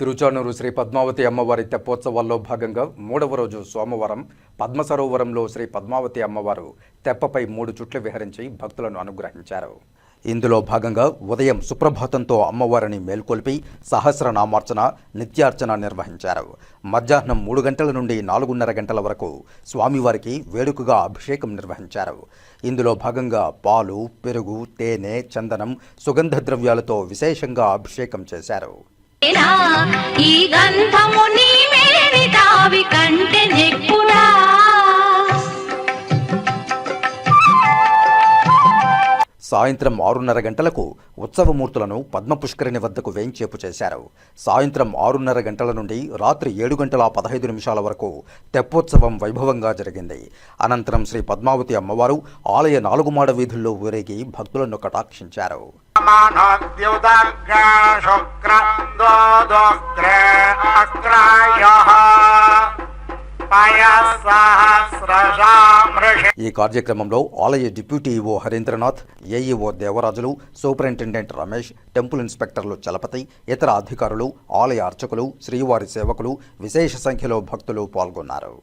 తిరుచానూరు శ్రీ పద్మావతి అమ్మవారి తెప్పోత్సవాల్లో భాగంగా మూడవ రోజు సోమవారం పద్మ సరోవరంలో శ్రీ పద్మావతి అమ్మవారు తెప్పపై మూడు చుట్లు విహరించి భక్తులను అనుగ్రహించారు. ఇందులో భాగంగా ఉదయం సుప్రభాతంతో అమ్మవారిని మేల్కొల్పి సహస్రనామార్చన నిత్యార్చన నిర్వహించారు. మధ్యాహ్నం మూడు గంటల నుండి నాలుగున్నర గంటల వరకు స్వామివారికి వేడుకగా అభిషేకం నిర్వహించారు. ఇందులో భాగంగా పాలు పెరుగు తేనె చందనం సుగంధ ద్రవ్యాలతో విశేషంగా అభిషేకం చేశారు. ఈ గంధము నీ మేని తావి కంటే నెక్కురా సాయంత్రం ఆరున్నర గంటలకు ఉత్సవమూర్తులను పద్మపుష్కరిణి వద్దకు వేంచేపు చేశారు. సాయంత్రం ఆరున్నర గంటల నుండి రాత్రి ఏడు గంటల పదహైదు నిమిషాల వరకు తెప్పోత్సవం వైభవంగా జరిగింది. అనంతరం శ్రీ పద్మావతి అమ్మవారు ఆలయ నాలుగు మాడ వీధుల్లో ఊరేగి భక్తులను కటాక్షించారు. శుక్ర ఈ కార్యక్రమంలో ఆలయ deputy EO Harindranath AEO Devarajulu superintendent Ramesh temple ఇన్స్పెక్టర్లు Chalapathi ఇతర అధికారులు ఆలయ అర్చకులు శ్రీవారి సేవకులు విశేష సంఖ్యలో భక్తులు పాల్గొన్నారు.